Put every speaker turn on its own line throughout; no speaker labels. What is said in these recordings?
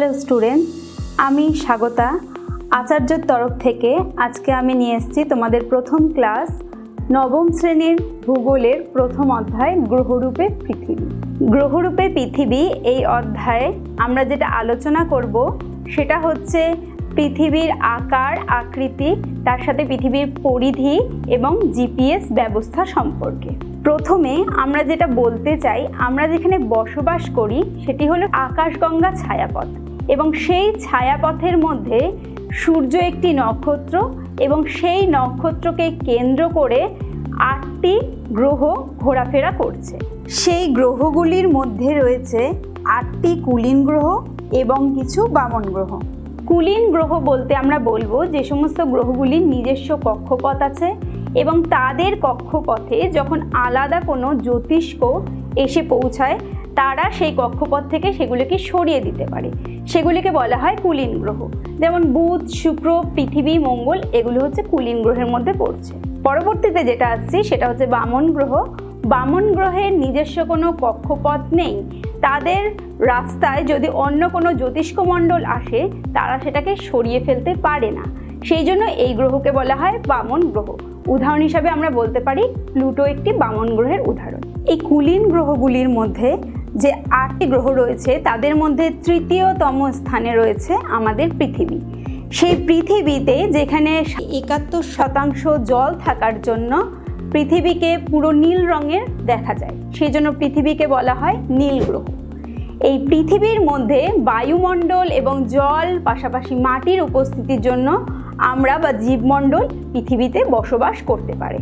Hello student আমি স্বাগতা। আচার্যর তরফ থেকে আজকে আমি নিয়ে এসেছি তোমাদের প্রথম ক্লাস নবম শ্রেণির ভূগোলের প্রথম অধ্যায়, গ্রহরূপে পৃথিবী। গ্রহরূপে পৃথিবী এই অধ্যায়ে আমরা যেটা আলোচনা করব সেটা হচ্ছে পৃথিবীর আকার, আকৃতি, তার সাথে পৃথিবীর পরিধি এবং জিপিএস ব্যবস্থা সম্পর্কে। প্রথমে আমরা যেটা বলতে চাই, আমরা যেখানে বসবাস করি সেটি হলো আকাশগঙ্গা ছায়াপথ। এবং সেই ছায়াপথের মধ্যে সূর্য একটি নক্ষত্র এবং সেই নক্ষত্রকে কেন্দ্র করে আটটি গ্রহ ঘোরাফেরা করছে। সেই গ্রহগুলির মধ্যে রয়েছে আটটি কুলীন গ্রহ এবং কিছু বামন গ্রহ। কুলীন গ্রহ বলতে আমরা বলব যে সমস্ত গ্রহগুলির নিজস্ব কক্ষপথ আছে এবং তাদের কক্ষপথে যখন আলাদা কোনো জ্যোতিষ্ক এসে পৌঁছায় তারা সেই কক্ষপথ থেকে সেগুলিকে সরিয়ে দিতে পারে। সেগুলিকে বলা হয় কুলীন গ্রহ। যেমন বুধ, শুক্র, পৃথিবী, মঙ্গল, এগুলো হচ্ছে কুলীন গ্রহের মধ্যে পড়ছে। পরবর্তীতে যেটা আসছে, সেটা হচ্ছে বামন গ্রহ। বামন গ্রহের নিজস্ব কোনো কক্ষপথ নেই। তাদের রাস্তায় যদি অন্য কোনো জ্যোতিষ্কমণ্ডল আসে, তারা সেটাকে সরিয়ে ফেলতে পারে না। সেই জন্য এই গ্রহকে বলা হয় বামন গ্রহ। উদাহরণ হিসাবে আমরা বলতে পারি, প্লুটো একটি বামন গ্রহের উদাহরণ। এই কুলীন গ্রহগুলির মধ্যে যে আটটি গ্রহ রয়েছে, তাদের মধ্যে তৃতীয়তম স্থানে রয়েছে আমাদের পৃথিবী। সেই পৃথিবীতে যেখানে একাত্তর শতাংশ জল থাকার জন্য পৃথিবীকে পুরো নীল রঙের দেখা যায়, সেই জন্য পৃথিবীকে বলা হয় নীল গ্রহ। এই পৃথিবীর মধ্যে বায়ুমণ্ডল এবং জল, পাশাপাশি মাটির উপস্থিতির জন্য আমরা বা জীবমণ্ডল পৃথিবীতে বসবাস করতে পারে।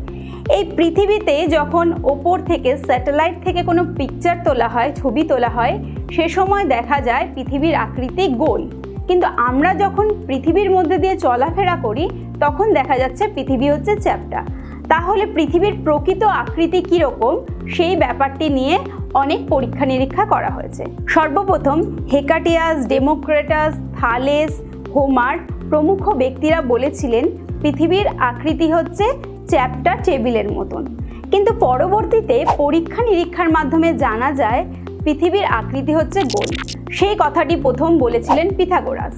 এই পৃথিবীতে যখন ওপর থেকে স্যাটেলাইট থেকে কোনো পিকচার তোলা হয়, ছবি তোলা হয়, সে সময় দেখা যায় পৃথিবীর আকৃতি গোল। কিন্তু আমরা যখন পৃথিবীর মধ্যে দিয়ে চলাফেরা করি, তখন দেখা যাচ্ছে পৃথিবী হচ্ছে চ্যাপ্টা তাহলে পৃথিবীর প্রকৃত আকৃতি কীরকম, সেই ব্যাপারটি নিয়ে অনেক পরীক্ষা নিরীক্ষা করা হয়েছে। সর্বপ্রথম হেকাটিয়াস, ডেমোক্রেটাস, থালেস হোমার প্রমুখ ব্যক্তিরা বলেছিলেন, পৃথিবীর আকৃতি হচ্ছে চ্যাপ্টা টেবিলের মতন। কিন্তু পরবর্তীতে পরীক্ষা নিরীক্ষার মাধ্যমে জানা যায়, পৃথিবীর আকৃতি হচ্ছে গোল। সেই কথাটি প্রথম বলেছিলেন পিথাগোরাস।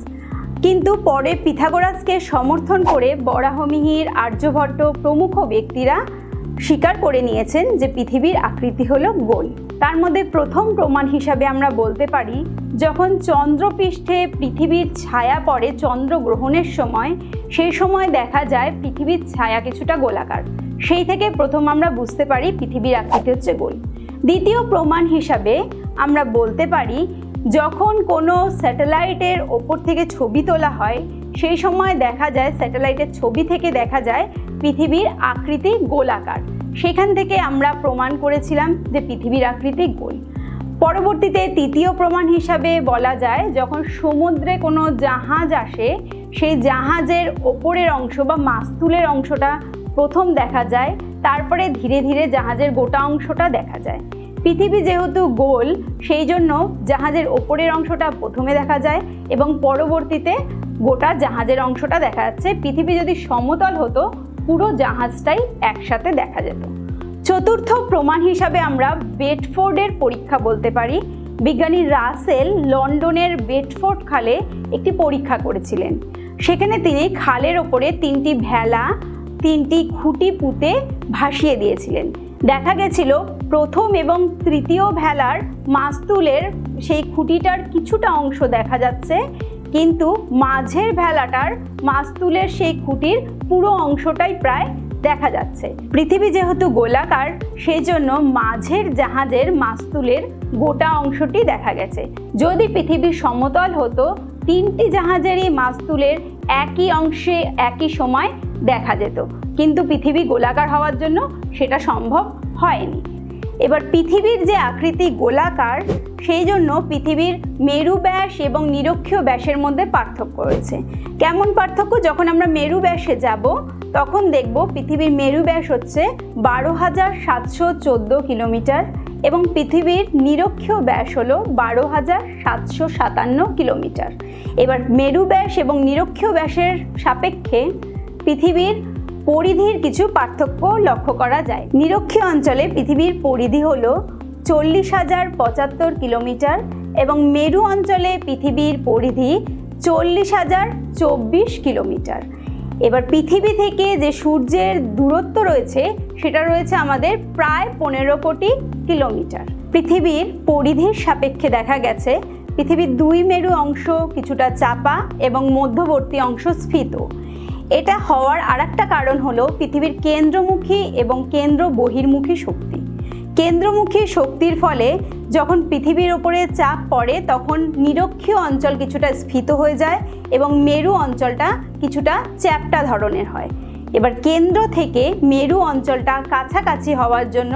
কিন্তু পরে পিথাগোরাসকে সমর্থন করে বরাহমিহির আর্যভট্ট প্রমুখ ব্যক্তিরা স্বীকার করে নিয়েছেন যে পৃথিবীর আকৃতি হল গোল। তার মধ্যে প্রথম প্রমাণ হিসাবে আমরা বলতে পারি, যখন চন্দ্রপৃষ্ঠে পৃথিবীর ছায়া পড়ে চন্দ্রগ্রহণের সময় সেই সময় দেখা যায় পৃথিবীর ছায়া কিছুটা গোলাকার। সেই থেকে প্রথম আমরা বুঝতে পারি পৃথিবীর আকৃতি হচ্ছে গোল। দ্বিতীয় প্রমাণ হিসাবে আমরা বলতে পারি, যখন কোনো স্যাটেলাইটের ওপর থেকে ছবি তোলা হয় সেই সময় দেখা যায় স্যাটেলাইটের ছবি থেকে দেখা যায় পৃথিবীর আকৃতি গোলাকার। সেখান থেকে আমরা প্রমাণ করেছিলাম যে পৃথিবীর আকৃতি গোল। পরবর্তীতে তৃতীয় প্রমাণ হিসাবে বলা যায়, যখন সমুদ্রে কোনো জাহাজ আসে, সেই জাহাজের ওপরের অংশ বা মাস্তুলের অংশটা প্রথম দেখা যায়, তারপরে ধীরে ধীরে জাহাজের গোটা অংশটা দেখা যায়। পৃথিবী যেহেতু গোল, সেই জন্য জাহাজের ওপরের অংশটা প্রথমে দেখা যায় এবং পরবর্তীতে গোটা জাহাজের অংশটা দেখা যাচ্ছে। পৃথিবী যদি সমতল হতো, পুরো জাহাজটাই একসাথে দেখা যেত। চতুর্থ প্রমাণ হিসাবে আমরা বেডফোর্ডের পরীক্ষা বলতে পারি। বিজ্ঞানী রাসেল লন্ডনের বেডফোর্ড খালে একটি পরীক্ষা করেছিলেন। সেখানে তিনি খালের ওপরে তিনটি ভেলা, তিনটি খুঁটি পুঁতে ভাসিয়ে দিয়েছিলেন। দেখা গেছিল প্রথম এবং তৃতীয় ভেলার মাস্তুলের সেই খুঁটিটার কিছুটা অংশ দেখা যাচ্ছে, কিন্তু মাঝের ভেলাটার মাস্তুলের সেই খুঁটির পুরো অংশটাই প্রায় দেখা যাচ্ছে। পৃথিবী যেহেতু গোলাকার সেই জন্য মাঝের জাহাজের মাস্তুলের গোটা অংশটি দেখা গেছে। যদি পৃথিবী সমতল হতো, তিনটি জাহাজেরই মাস্তুলের একই অংশে একই সময় দেখা যেত। কিন্তু পৃথিবী গোলাকার হওয়ার জন্য সেটা সম্ভব হয়নি। এবার পৃথিবীর যে আকৃতি গোলাকার, সেই জন্য পৃথিবীর মেরু ব্যাস এবং নিরক্ষীয় ব্যাসের মধ্যে পার্থক্য রয়েছে। কেমন পার্থক্য? যখন আমরা মেরু ব্যাসে যাব, তখন দেখব পৃথিবীর মেরু ব্যাস হচ্ছে বারো হাজার সাতশো চোদ্দ কিলোমিটার এবং পৃথিবীর নিরক্ষীয় ব্যাস হলো বারো হাজার সাতশো সাতান্ন কিলোমিটার। এবার মেরু ব্যাস এবং নিরক্ষীয় ব্যাসের সাপেক্ষে পৃথিবীর পরিধির কিছু পার্থক্য লক্ষ্য করা যায়। নিরক্ষীয় অঞ্চলে পৃথিবীর পরিধি হল চল্লিশ হাজার পঁচাত্তর কিলোমিটার এবং মেরু অঞ্চলে পৃথিবীর পরিধি চল্লিশ হাজার চব্বিশ কিলোমিটার। এবার পৃথিবী থেকে যে সূর্যের দূরত্ব রয়েছে, সেটা রয়েছে আমাদের প্রায় পনেরো কোটি কিলোমিটার। পৃথিবীর পরিধির সাপেক্ষে দেখা গেছে, পৃথিবীর দুই মেরু অংশ কিছুটা চাপা এবং মধ্যবর্তী অংশ স্ফীত। এটা হওয়ার আরেকটা কারণ হলো পৃথিবীর কেন্দ্রমুখী এবং কেন্দ্র বহির্মুখী শক্তি। কেন্দ্রমুখী শক্তির ফলে যখন পৃথিবীর ওপরে চাপ পড়ে, তখন নিরক্ষীয় অঞ্চল কিছুটা স্ফীত হয়ে যায় এবং মেরু অঞ্চলটা কিছুটা চ্যাপ্টা ধরনের হয়। এবার কেন্দ্র থেকে মেরু অঞ্চলটা কাছাকাছি হওয়ার জন্য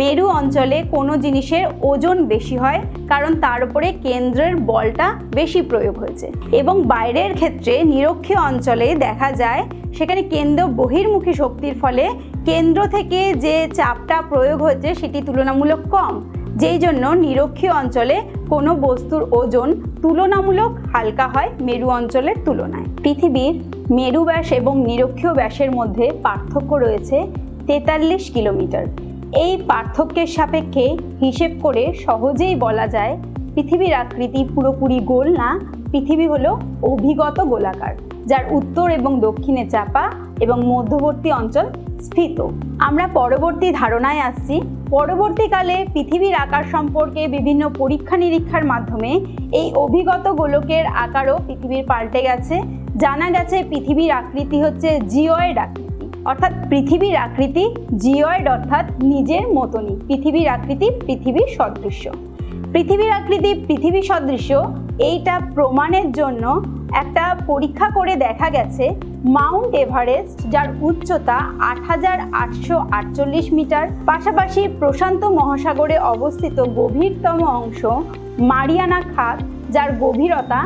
মেরু অঞ্চলে কোনো জিনিসের ওজন বেশি হয়, কারণ তার উপরে কেন্দ্রের বলটা বেশি প্রয়োগ হয়েছে। এবং বাইরের ক্ষেত্রে নিরক্ষীয় অঞ্চলে দেখা যায়, সেখানে কেন্দ্র বহির্মুখী শক্তির ফলে কেন্দ্র থেকে যে চাপটা প্রয়োগ হয়েছে সেটি তুলনামূলক কম। যেই জন্য নিরক্ষীয় অঞ্চলে কোনো বস্তুর ওজন তুলনামূলক হালকা হয় মেরু অঞ্চলের তুলনায়। পৃথিবীর মেরু ব্যাস এবং নিরক্ষীয় ব্যাসের মধ্যে পার্থক্য রয়েছে তেতাল্লিশ কিলোমিটার। এই পার্থক্যের সাপেক্ষে হিসেব করে সহজেই বলা যায়, পৃথিবীর আকৃতি পুরোপুরি গোল না, পৃথিবী হলো অভিগত গোলাকার, যার উত্তর এবং দক্ষিণে চাপা এবং মধ্যবর্তী অঞ্চল স্থিত। আমরা পরবর্তী ধারণায় আসছি, পরবর্তীকালে পৃথিবীর আকার সম্পর্কে বিভিন্ন পরীক্ষা নিরীক্ষার মাধ্যমে এই অভিগত গোলকের আকারও পৃথিবীর পাল্টে গেছে। জানা গেছে, পৃথিবীর আকৃতি হচ্ছে জিওয়েড আকৃতি অর্থাৎ পৃথিবীর আকৃতি জিওয়েড অর্থাৎ নিজের মতনই। পৃথিবীর আকৃতি, পৃথিবীর সদৃশ্য। পৃথিবীর আকৃতি, পৃথিবী সদৃশ্য, এইটা প্রমাণের জন্য একটা পরীক্ষা করে দেখা গেছে মাউন্ট এভারেস্ট, যার উচ্চতা আট হাজার আটশো আটচল্লিশ মিটার। পাশাপাশি প্রশান্ত মহাসাগরে অবস্থিত গভীরতম অংশ মারিয়ানা খাত, যার গভীরতা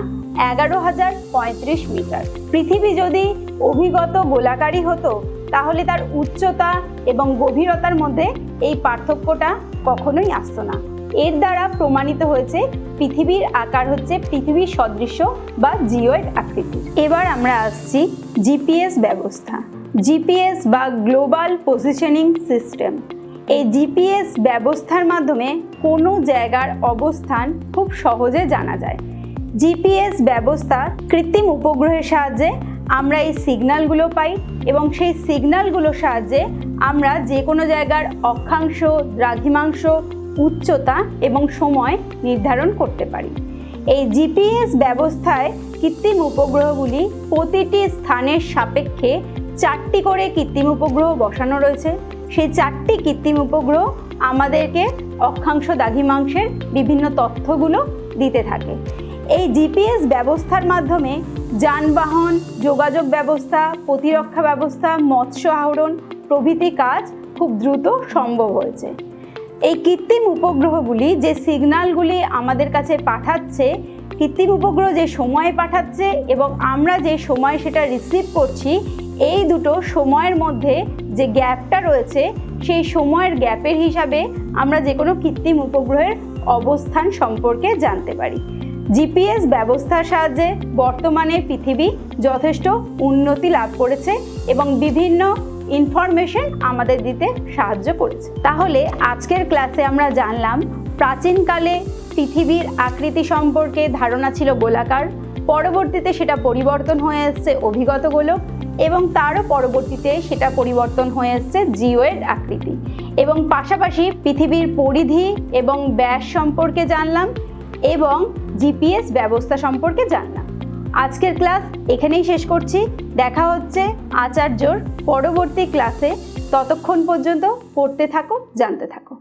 এগারো হাজার পঁয়ত্রিশ মিটার। পৃথিবী যদি অভিগত গোলাকারী হতো তাহলে তার উচ্চতা এবং গভীরতার মধ্যে এই পার্থক্যটা কখনোই আসতো না। এর দ্বারা প্রমাণিত হয়েছে পৃথিবীর আকার হচ্ছে পৃথিবীর সদৃশ্য বা জিওয়েড আকৃতি। এবার আমরা আসছি জিপিএস ব্যবস্থা। জিপিএস বা গ্লোবাল পজিশনিং সিস্টেম। এই জিপিএস ব্যবস্থার মাধ্যমে কোনো জায়গার অবস্থান খুব সহজে জানা যায়। জিপিএস ব্যবস্থা কৃত্রিম উপগ্রহের সাহায্যে আমরা এই সিগন্যালগুলো পাই এবং সেই সিগন্যালগুলোর সাহায্যে আমরা যে কোনো জায়গার অক্ষাংশ, দ্রাঘিমাংশ, উচ্চতা এবং সময় নির্ধারণ করতে পারি। এই জিপিএস ব্যবস্থায় কৃত্রিম উপগ্রহগুলি প্রতিটি স্থানের সাপেক্ষে চারটি করে কৃত্রিম উপগ্রহ বসানো রয়েছে। সেই চারটি কৃত্রিম উপগ্রহ আমাদেরকে অক্ষাংশ, দ্রাঘিমাংশের বিভিন্ন তথ্যগুলো দিতে থাকে। এই জিপিএস ব্যবস্থার মাধ্যমে যানবাহন, যোগাযোগ ব্যবস্থা, প্রতিরক্ষা ব্যবস্থা, মৎস্য আহরণ প্রভৃতি কাজ খুব দ্রুত সম্ভব হয়েছে। এই কৃত্রিম উপগ্রহগুলি যে সিগন্যালগুলি আমাদের কাছে পাঠাচ্ছে, কৃত্রিম উপগ্রহ যে সময়ে পাঠাচ্ছে এবং আমরা যে সময় সেটা রিসিভ করছি, এই দুটো সময়ের মধ্যে যে গ্যাপটা রয়েছে, সেই সময়ের গ্যাপের হিসাবে আমরা যে কোনো কৃত্রিম উপগ্রহের অবস্থান সম্পর্কে জানতে পারি। জিপিএস ব্যবস্থার সাহায্যে বর্তমানে পৃথিবী যথেষ্ট উন্নতি লাভ করেছে এবং বিভিন্ন ইনফরমেশন আমাদের দিতে সাহায্য করেছে। তাহলে আজকের ক্লাসে আমরা জানলাম, প্রাচীনকালে পৃথিবীর আকৃতি সম্পর্কে ধারণা ছিল গোলাকার, পরবর্তীতে সেটা পরিবর্তন হয়ে এসছে অভিগত গোলক এবং তারও পরবর্তীতে সেটা পরিবর্তন হয়ে এসছে জিওয়েড আকৃতি। এবং পাশাপাশি পৃথিবীর পরিধি এবং ব্যাস সম্পর্কে জানলাম এবং জিপিএস ব্যবস্থা সম্পর্কে জানলাম আজকের ক্লাস এখানেই শেষ করছি। দেখা হচ্ছে আচার্যর পরবর্তী ক্লাসে। ততক্ষণ পর্যন্ত পড়তে থাকো, জানতে থাকো।